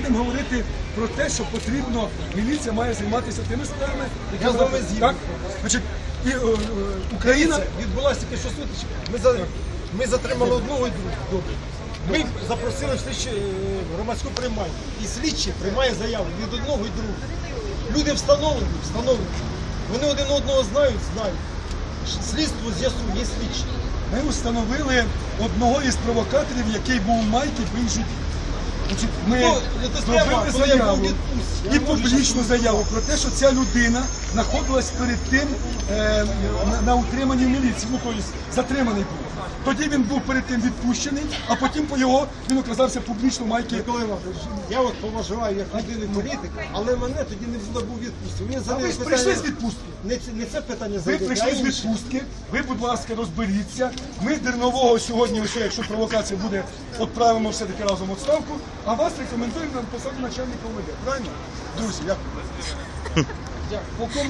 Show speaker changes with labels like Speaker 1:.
Speaker 1: будемо говорити про те, що потрібно, міліція має займатися тими справами, які
Speaker 2: Я з вами
Speaker 1: вона- так? Значить, і, е, е, Україна
Speaker 2: Це відбулася тільки що сутичка. Ми, за, ми затримали одного і другого. Ми запросили в слідчі, е, громадську приймальню. І слідчий приймає заяву від одного і другого. Люди встановлені, встановлені. Вони один одного знають, знають. Слідство з'ясує, є слідчі.
Speaker 1: Ми встановили одного із провокаторів, який був у майки в іншій. Ми
Speaker 2: Ну,
Speaker 1: зробили заяву і публічну заяву про те, що ця людина знаходилась перед тим е, на, на утриманні в міліції. Ну, тобто затриманий був. Тоді він був перед тим відпущений, а потім по його він оказався публічно майки.
Speaker 2: Микола Іванович, я от поважаю як людини політика, але мене тоді не взяли був
Speaker 1: А ви ж прийшли з відпустки.
Speaker 2: Не, це- не це питання
Speaker 1: Ви прийшли з відпустки. Ви, будь ласка, розберіться. Ми Дернового сьогодні, ось, якщо провокація буде, відправимо все-таки разом відставку, а вас рекомендуємо на посаду начальника ОВД. Правильно? Друзі, я... Полковник